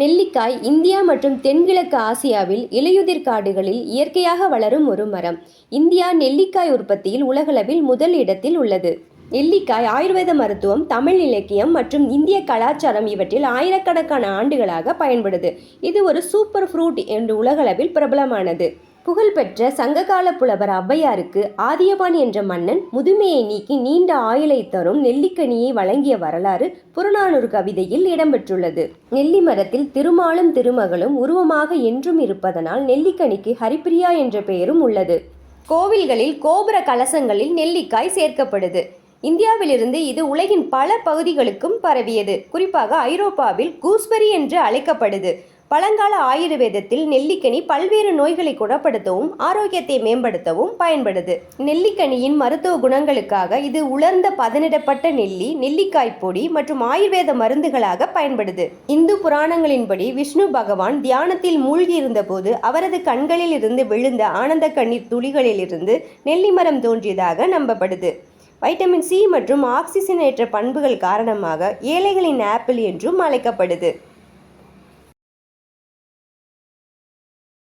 நெல்லிக்காய் இந்தியா மற்றும் தென்கிழக்கு ஆசியாவில் இலையுதிர் காடுகளில் இயற்கையாக வளரும் ஒரு மரம். இந்தியா நெல்லிக்காய் உற்பத்தியில் உலகளவில் முதல் இடத்தில் உள்ளது. நெல்லிக்காய் ஆயுர்வேத மருத்துவம், தமிழ் இலக்கியம் மற்றும் இந்திய கலாச்சாரம் இவற்றில் ஆயிரக்கணக்கான ஆண்டுகளாக பயன்படுது. இது ஒரு சூப்பர் ஃப்ரூட் என்று உலகளவில் பிரபலமானது. புகழ்பெற்ற சங்ககால புலவர் ஔவையாருக்கு ஆதியமான் என்ற மன்னன் முதுமையை நீக்கி நீண்ட ஆயுளை தரும் நெல்லிக்கனியை வழங்கிய வரலாறு புறநானூறு கவிதையில் இடம்பெற்றுள்ளது. நெல்லி மரத்தில் திருமாலும் திருமகளும் உருவமாக என்றும் இருப்பதனால் நெல்லிக்கனிக்கு ஹரிப்பிரியா என்ற பெயரும் உள்ளது. கோவில்களில் கோபுர கலசங்களில் நெல்லிக்காய் சேர்க்கப்படுது. இந்தியாவிலிருந்து இது உலகின் பல பகுதிகளுக்கும் பரவியது. குறிப்பாக ஐரோப்பாவில் கூஸ்பெரி என்று அழைக்கப்படுது. பழங்கால ஆயுர்வேதத்தில் நெல்லிக்கனி பல்வேறு நோய்களை குணப்படுத்தவும், ஆரோக்கியத்தை மேம்படுத்தவும் பயன்படுது. நெல்லிக்கனியின் மருத்துவ குணங்களுக்காக இது உலர்ந்த பதனிடப்பட்ட நெல்லி, நெல்லிக்காய் பொடி மற்றும் ஆயுர்வேத மருந்துகளாக பயன்படுது. இந்து புராணங்களின்படி விஷ்ணு பகவான் தியானத்தில் மூழ்கியிருந்தபோது அவரது கண்களில் இருந்து விழுந்த ஆனந்த கண்ணீர் துளிகளிலிருந்து நெல்லி மரம் தோன்றியதாக நம்பப்படுது. வைட்டமின் சி மற்றும் ஆக்சிஜனேற்ற பண்புகள் காரணமாக ஏழைகளின் ஆப்பிள் என்றும் அழைக்கப்படுது.